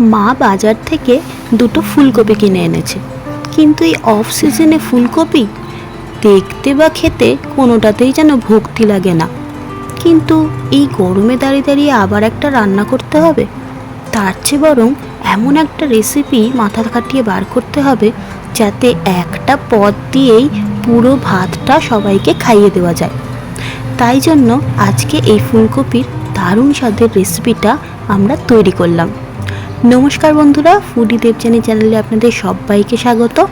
মা বাজার থেকে দুটো ফুলকপি কিনে এনেছে। কিন্তু এই অফ সিজনে ফুলকপি দেখতে বা খেতে কোনোটাতেই যেন ভক্তি লাগে না। কিন্তু এই গরমে দাঁড়িয়ে দাঁড়িয়ে আবার একটা রান্না করতে হবে? তার চেয়ে বরং এমন একটা রেসিপি মাথা খাটিয়ে বার করতে হবে যাতে একটা পদ দিয়েই পুরো ভাতটা সবাইকে খাইয়ে দেওয়া যায়। তাই জন্য আজকে এই ফুলকপির দারুণ স্বাদের রেসিপিটা আমরা তৈরি করলাম। নমস্কার বন্ধুরা ফুডি দেবজানি চ্যানেলে আপনাদের সবাইকে স্বাগত।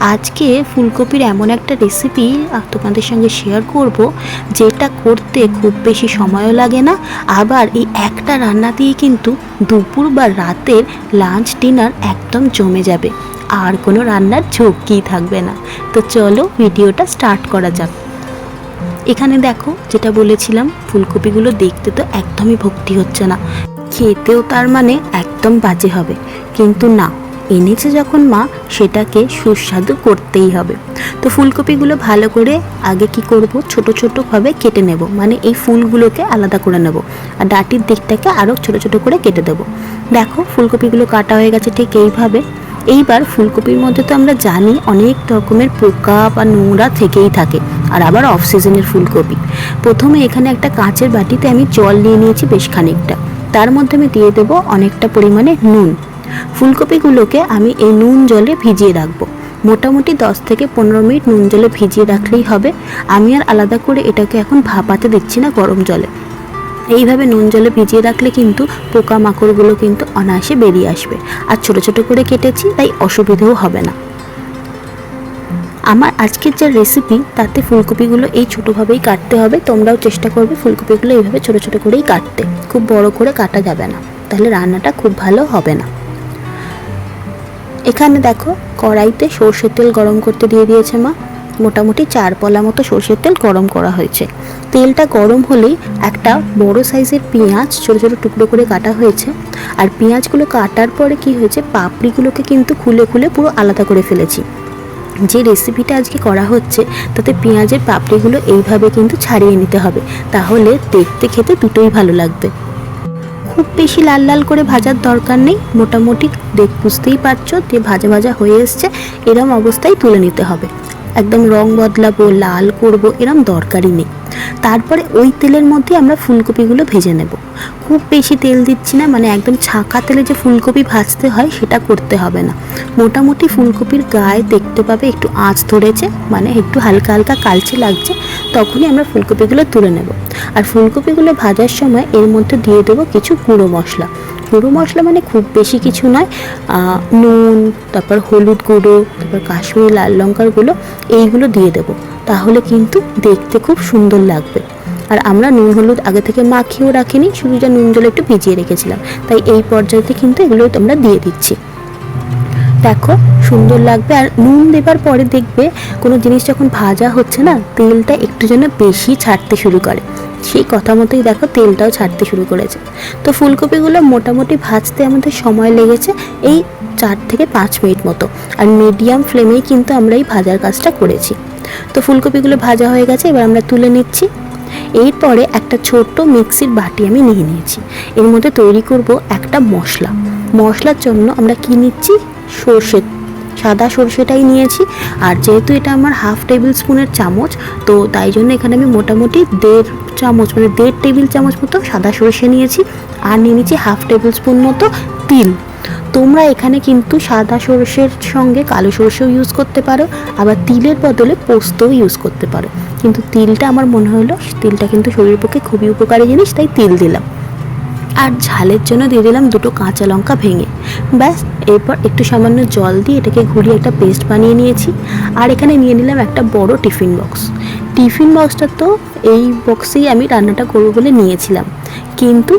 আজকে ফুলকপির এমন একটা রেসিপি তোমাদের সঙ্গে শেয়ার করব, যেটা করতে খুব বেশি সময়ও লাগে না। আবার এই একটা রান্না দিয়ে কিন্তু দুপুর বা রাতের লাঞ্চ ডিনার একদম জমে যাবে। আর কোনো রান্নার ঝক্কিই থাকবে না। তো চলো ভিডিওটা স্টার্ট করা যাক। এখানে দেখো, যেটা বলেছিলাম, ফুলকপিগুলো দেখতে তো একদমই ভক্তি হচ্ছে না। খেতেও তার মানে একদম বাজে হবে। কিন্তু না, এনেছে যখন মা, সেটাকে সুস্বাদু করতেই হবে। তো ফুলকপিগুলো ভালো করে আগে কি করব? ছোট ছোটোভাবে কেটে নেব। মানে এই ফুলগুলোকে আলাদা করে নেব। আর ডাটির দিকটাকে আরও ছোট ছোট করে কেটে দেবো। দেখো, ফুলকপিগুলো কাটা হয়ে গেছে ঠিক এইভাবে। এইবার ফুলকপির মধ্যে তো আমরা জানি অনেক রকমের পোকা বা নোংরা থেকেই থাকে। আর আবার অফ সিজনের ফুলকপি। প্রথমে এখানে একটা কাঁচের বাটিতে আমি জল নিয়ে নিয়েছি বেশ খানিকটা। তার মধ্যে আমি দিয়ে দেবো অনেকটা পরিমাণে নুন। ফুলকপিগুলোকে আমি এই নুন জলে ভিজিয়ে রাখব। মোটামুটি দশ থেকে পনেরো মিনিট নুন জলে ভিজিয়ে রাখলেই হবে। আমি আর আলাদা করে এটাকে এখন ভাপাতে দিচ্ছি না গরম জলে। এইভাবে নুন জলে ভিজিয়ে রাখলে কিন্তু পোকা মাকড়গুলো কিন্তু অনায়াসে বেরিয়ে আসবে। আর ছোট ছোট করে কেটেছি, তাই অসুবিধেও হবে না। আমার আজকের যে রেসিপি তাতে ফুলকপিগুলো এই ছোটোভাবেই কাটতে হবে। তোমরাও চেষ্টা করবে ফুলকপিগুলো এইভাবে ছোটো ছোটো করেই কাটতে। খুব বড় করে কাটা যাবে না। তাহলে রান্নাটা খুব ভালো হবে না। এখানে দেখো, কড়াইতে সর্ষের তেল গরম করতে দিয়ে দিয়েছে মা। মোটামুটি চার পলা মতো সর্ষের তেল গরম করা হয়েছে। তেলটা গরম হলেই একটা বড় সাইজের পেঁয়াজ ছোটো ছোটো টুকরো করে কাটা হয়েছে। আর পেঁয়াজগুলো কাটার পরে কি হয়েছে, পাপড়িগুলোকে কিন্তু খুলে খুলে পুরো আলাদা করে ফেলেছি। যে রেসিপিটা আজকে করা হচ্ছে, তাতে পেঁয়াজের পাপড়িগুলো এইভাবে কিন্তু ছাড়িয়ে নিতে হবে। তাহলে দেখতে খেতে দুটোই ভালো লাগবে। খুব বেশি লাল লাল করে ভাজার দরকার নেই। মোটামুটি দেখ, বুঝতেই পারছ যে ভাজা ভাজা হয়ে এসছে। এরম অবস্থায় তুলে নিতে হবে। একদম রং বদলাবো, লাল করব, এরম দরকারই নেই। তারপরে ওই তেলের মধ্যে আমরা ফুলকপিগুলো ভেজে নেব। খুব বেশি তেল দিচ্ছি না মানে একদম ছাঁকা তেলে যে ফুলকপি ভাজতে হয় সেটা করতে হবে না। মোটামুটি ফুলকপির গায়ে দেখতে পাবে একটু আঁচ ধরেছে মানে একটু হালকা হালকা কালচে লাগছে, তখনই আমরা ফুলকপিগুলো তুলে নেব। আর ফুলকপিগুলো ভাজার সময় এর মধ্যে দিয়ে দেবো কিছু গুঁড়ো মশলা। গুঁড়ো মশলা মানে খুব বেশি কিছু নয় নুন, তারপর হলুদ গুঁড়ো, তারপর কাশ্মীরি লাল লঙ্কার গুঁড়ো, এইগুলো দিয়ে দেবো। তাহলে কিন্তু দেখতে খুব সুন্দর লাগবে। আর আমরা নুন হলুদ আগে থেকে মাখিয়েও রাখিনি, শুধু যা নুন জলে একটু ভিজিয়ে রেখেছিলাম। তাই এই পর্যায়েতে কিন্তু এগুলো আমরা দিয়ে দিচ্ছি। দেখো, সুন্দর লাগবে। আর নুন দেবার পরে দেখবে কোনো জিনিস যখন ভাজা হচ্ছে না, তেলটা একটু যেন বেশি ছাড়তে শুরু করে। সেই কথা মতোই দেখো, তেলটাও ছাড়তে শুরু করেছে। তো ফুলকপিগুলো মোটামুটি ভাজতে আমাদের সময় লেগেছে এই চার থেকে পাঁচ মিনিট মতো। আর মিডিয়াম ফ্লেমেই কিন্তু আমরা এই ভাজার কাজটা করেছি। তো ফুলকপিগুলো ভাজা হয়ে গেছে, এবার আমরা তুলে নিচ্ছি। এরপরে একটা ছোট্ট মিক্সির বাটি আমি নিয়ে নিয়েছি। এর মধ্যে তৈরি করব একটা মশলা। মশলার জন্য আমরা কি নিচ্ছি? সর্ষে, সাদা সর্ষেটাই নিয়েছি। আর যেহেতু এটা আমার হাফ টেবিল স্পুনের চামচ, তো তাই জন্য এখানে আমি মোটামুটি দেড় চামচ মানে দেড় টেবিল চামচ মতো সাদা সর্ষে নিয়েছি। আর নিয়ে নিয়েছি হাফ টেবিল স্পুন মতো তিল। তোমরা এখানে কিন্তু সাদা সর্ষের সঙ্গে কালো সর্ষেও ইউজ করতে পারো, আবার তিলের বদলে পোস্তও ইউজ করতে পারো। কিন্তু তিলটা আমার মনে হলো, তিলটা কিন্তু শরীরের পক্ষে খুবই উপকারী জিনিস, তাই তিল দিলাম। আর ঝালের জন্য দিয়ে দিলাম দুটো কাঁচা লঙ্কা ভেঙে। ব্যাস, এরপর একটু সামান্য জল দিয়ে এটাকে ঘুরিয়ে একটা পেস্ট বানিয়ে নিয়েছি। আর এখানে নিয়ে নিলাম একটা বড় টিফিন বক্স টিফিন বক্সটা তো এই বক্সেই আমি রান্নাটা করব বলে নিয়েছিলাম। কিন্তু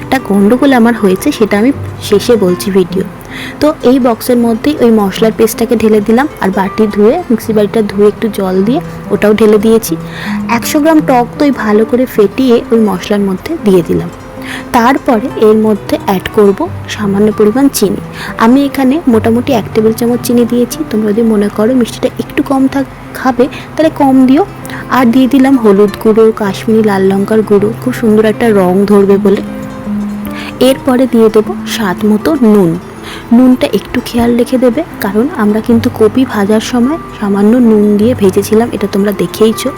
একটা গন্ডগোল আমার হয়েছে, সেটা আমি শেষে বলছি ভিডিও তো এই বক্সের মধ্যেই ওই মশলার পেস্টটাকে ঢেলে দিলাম, আর বাটি ধুয়ে মিক্সি বাটিটা ধুয়ে একটু জল দিয়ে ওটাও ঢেলে দিয়েছি। একশো গ্রাম টক দই ভালো করে ফেটিয়ে ওই মশলার মধ্যে দিয়ে দিলাম। তারপরে এর মধ্যে অ্যাড করব সামান্য পরিমাণ চিনি। আমি এখানে মোটামুটি এক টেবিল চামচ চিনি দিয়েছি। তোমরা যদি মনে করো মিষ্টিটা একটু কম থাক, খাবে, তাহলে কম দিও। আর দিয়ে দিলাম হলুদ গুঁড়ো, কাশ্মীরি লাল লঙ্কার গুঁড়ো। খুব সুন্দর একটা রং ধরবে বলে। এরপরে দিয়ে দেবো স্বাদ মতো নুন। নুনটা একটু খেয়াল রেখে দেবে, কারণ আমরা কিন্তু কপি ভাজার সময় সামান্য নুন দিয়ে ভেজেছিলাম, এটা তোমরা দেখেইছো।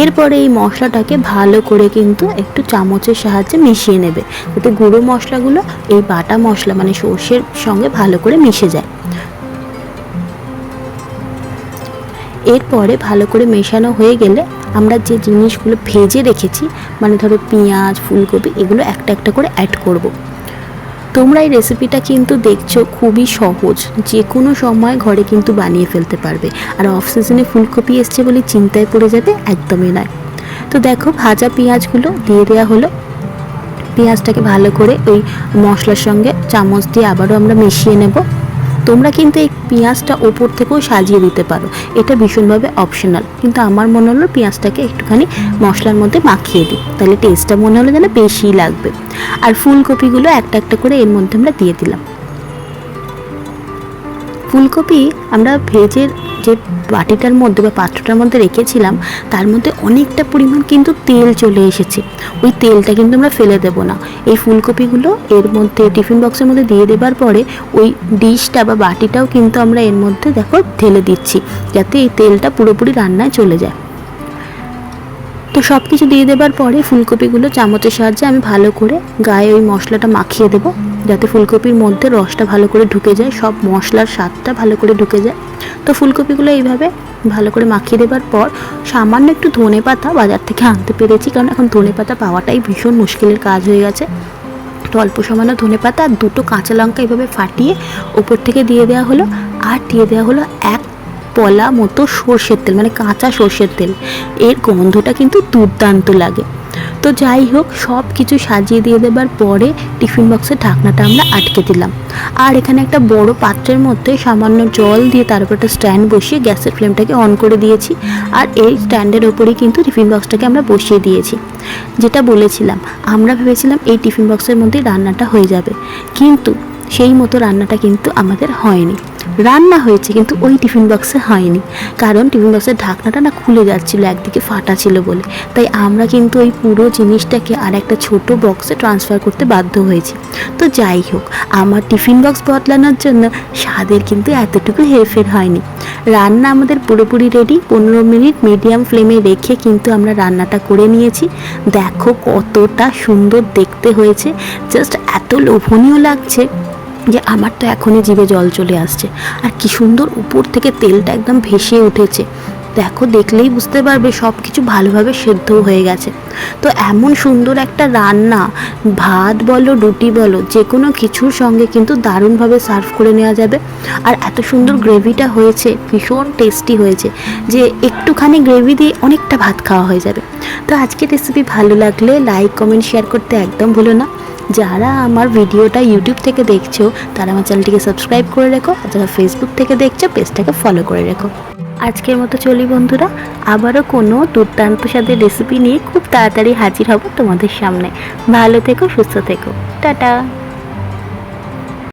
এরপরে এই মশলাটাকে ভালো করে কিন্তু একটু চামচের সাহায্যে মিশিয়ে নেবে, যাতে গুঁড়ো মশলাগুলো এই বাটা মশলা মানে সর্ষের সঙ্গে ভালো করে মিশে যায়। এরপরে ভালো করে মেশানো হয়ে গেলে আমরা যে জিনিসগুলো ভেজে রেখেছি মানে ধরো পেঁয়াজ, ফুলকপি, এগুলো একটা একটা করে অ্যাড করব। তোমরা এই রেসিপিটা কিন্তু দেখছ খুবই সহজ। যে কোনো সময় ঘরে কিন্তু বানিয়ে ফেলতে পারবে। আর অফ সিজনে ফুলকপি এসছে বলে চিন্তায় পড়ে যাবে একদমই নয়। তো দেখো, ভাজা পেঁয়াজগুলো দিয়ে দেওয়া হলো। পেঁয়াজটাকে ভালো করে ওই মশলার সঙ্গে চামচ দিয়ে আবারও আমরা মিশিয়ে নেব। তোমরা কিন্তু এই পেঁয়াজটা ওপর থেকেও সাজিয়ে দিতে পারো। এটা ভীষণভাবে অপশনাল কিন্তু আমার মনে হলো পেঁয়াজটাকে একটুখানি মশলার মধ্যে মাখিয়ে দিই। তাহলে টেস্টটা মনে হলো যেন বেশিই লাগবে। আর ফুলকপিগুলো একটা একটা করে এর মধ্যে আমরা দিয়ে দিলাম। ফুলকপি আমরা ভেজের যে বাটিটার মধ্যে বা পাত্রটার মধ্যে রেখেছিলাম, তার মধ্যে অনেকটা পরিমাণ কিন্তু তেল চলে এসেছে। ওই তেলটা কিন্তু আমরা ফেলে দেব না। এই ফুলকপিগুলো এর মধ্যে টিফিন বক্সের মধ্যে দিয়ে দেবার পরে ওই ডিশটা বা বাটিটাও কিন্তু আমরা এর মধ্যে দেখো ঢেলে দিচ্ছি, যাতে এই তেলটা পুরোপুরি রান্নায় চলে যায়। তো সব কিছু দিয়ে দেবার পরে ফুলকপিগুলো চামচের সাহায্যে আমি ভালো করে গায়ে ওই মশলাটা মাখিয়ে দেব, যাতে ফুলকপির মধ্যে রসটা ভালো করে ঢুকে যায়, সব মশলার স্বাদটা ভালো করে ঢুকে যায়। তো ফুলকপিগুলো এইভাবে ভালো করে মাখিয়ে দেবার পর সামান্য একটু ধনে পাতা বাজার থেকে আনতে পেরেছি, কারণ এখন ধনে পাতা পাওয়াটাই ভীষণ মুশকিলের কাজ হয়ে গেছে। তো অল্প সামান্য ধনে পাতা আর দুটো কাঁচা লঙ্কা এইভাবে ফাটিয়ে ওপর থেকে দিয়ে দেওয়া হলো, আর দিয়ে দেওয়া হলো এক পলা মতো সর্ষের তেল মানে কাঁচা সর্ষের তেল। এর গন্ধটা কিন্তু দুর্দান্ত লাগে। তো যাই হোক, সব কিছু সাজিয়ে দিয়ে দেবার পরে টিফিন বক্সের ঢাকনাটা আমরা আটকে দিলাম। আর এখানে একটা বড় পাত্রের মধ্যে সামান্য জল দিয়ে তার উপর একটা স্ট্যান্ড বসিয়ে গ্যাসের ফ্লেমটাকে অন করে দিয়েছি। আর এই স্ট্যান্ডের ওপরেই কিন্তু টিফিন বক্সটাকে আমরা বসিয়ে দিয়েছি। যেটা বলেছিলাম, আমরা ভেবেছিলাম এই টিফিন বক্সের মধ্যেই রান্নাটা হয়ে যাবে। কিন্তু সেই মতো রান্নাটা কিন্তু আমাদের হয়নি। রান্না হয়েছে, কিন্তু ওই টিফিন বক্সে হয়নি। কারণ টিফিন বক্সের ঢাকনাটা না খুলে যাচ্ছিল, একদিকে ফাটা ছিল বলে। তাই আমরা কিন্তু ওই পুরো জিনিসটাকে আর একটা ছোট বক্সে ট্রান্সফার করতে বাধ্য হয়েছি। তো যাই হোক, আমার টিফিন বক্স বদলানোর জন্য স্বাদের কিন্তু এতটুকু হেরফের হয়নি। রান্না আমাদের পুরোপুরি রেডি পনেরো মিনিট মিডিয়াম ফ্লেমে রেখে কিন্তু আমরা রান্নাটা করে নিয়েছি। দেখো কতটা সুন্দর দেখতে হয়েছে। জাস্ট এত লোভনীয় লাগছে। যে আমার তো এখনই জিভে জল চলে আসছে। আর কি সুন্দর উপর থেকে তেলটা একদম ভেসে উঠেছে। দেখো, দেখলেই বুঝতে পারবে সব কিছু ভালোভাবে সেদ্ধ হয়ে গেছে। তো এমন সুন্দর একটা রান্না, ভাত বলো, রুটি বলো, যে কোনো কিছুর সঙ্গে কিন্তু দারুণভাবে সার্ভ করে নেওয়া যাবে। আর এত সুন্দর গ্রেভিটা হয়েছে, ভীষণ টেস্টি হয়েছে, যে একটুখানি গ্রেভি দিয়ে অনেকটা ভাত খাওয়া হয়ে যাবে। তো আজকের রেসিপি ভালো লাগলে লাইক কমেন্ট শেয়ার করতে একদম ভুলো না। যারা আমার ভিডিওটা ইউটিউব থেকে দেখছ, তারা আমার চ্যানেলটিকে সাবস্ক্রাইব করে রেখো, আর যারা ফেসবুক থেকে দেখছ, পেজটাকে ফলো করে রেখো। আজকের মতো চলি বন্ধুরা, আবারও কোনো দুর্দান্ত স্বাদের রেসিপি নিয়ে খুব তাড়াতাড়ি হাজির হব তোমাদের সামনে। ভালো থেকো, সুস্থ থেকো। টাটা!